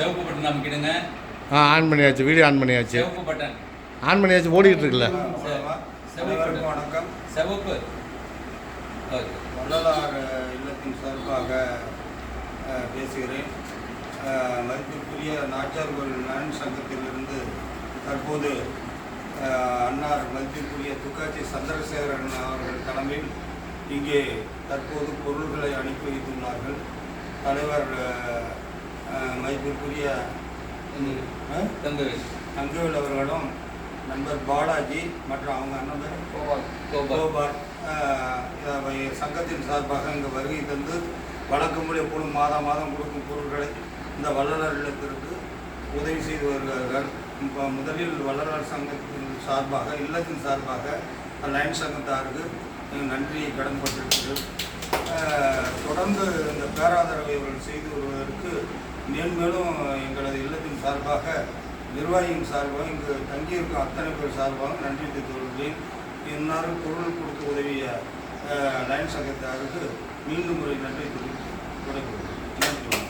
சிவப்பு பட்டன் அமைக்கிடுங்க ஆ ஆன் பண்ணியாச்சு வீடியோ ஆன் பண்ணியாச்சு. சிவப்பு பட்டன் ஆன் பண்ணியாச்சு ஓடிக்கிட்டு இருக்குல்ல? அனைவருக்கும் வணக்கம். சிவப்பு. ஓகே. வள்ளலார் இல்லத்தின் சார்பாக பேசுகிறேன். மதிப்பிற்குரிய நாச்சார்கோவில் நலன் சங்கத்திலிருந்து தற்போது அன்னார் மதிப்பிற்குரிய துக்காச்சி சந்திரசேகரன் அவர்கள் தலைமையில் இங்கே தற்போது பொருள்களை அனுப்பி வைத்துள்ளார்கள். தலைவர் மதிப்பிற்குரிய தங்கவேல் தங்கவேல் அவர்களும் நண்பர் பாலாஜி மற்றும் அவங்க அண்ணன் பேர் கோபால். கோபால். சங்கத்தின் சார்பாக இங்கு வருகை தந்து வழக்கமுறை எப்பொழுதும் மாதம் மாதம் கொடுக்கும் பொருட்களை இந்த வள்ளலார் இல்லத்திற்கு உதவி செய்து வருகிறார்கள். இப்போ முதலில் வள்ளலார் சங்கத்தின் சார்பாக இல்லத்தின் சார்பாக லைன் சங்கத்தாருக்கு நன்றியை கடன்பட்டிருக்கிறது பேராதரவை அவர்கள் செய்து வருவதற்கு மேன்மேலும் எங்களது இல்லத்தின் சார்பாக நிர்வாகியின் சார்பாக இங்கு தங்கியிருக்கும் அத்தனை பேர் சார்பாக நன்றி தெரிவித்துக் கொள்கிறேன். இந்நேரம் பொருள் கொடுத்து உதவிய அஹ், லைன் சங்கத்தாருக்கு மீண்டும் முறை நன்றி தெரிவித்து தொடங்குகிறேன் நன்றி.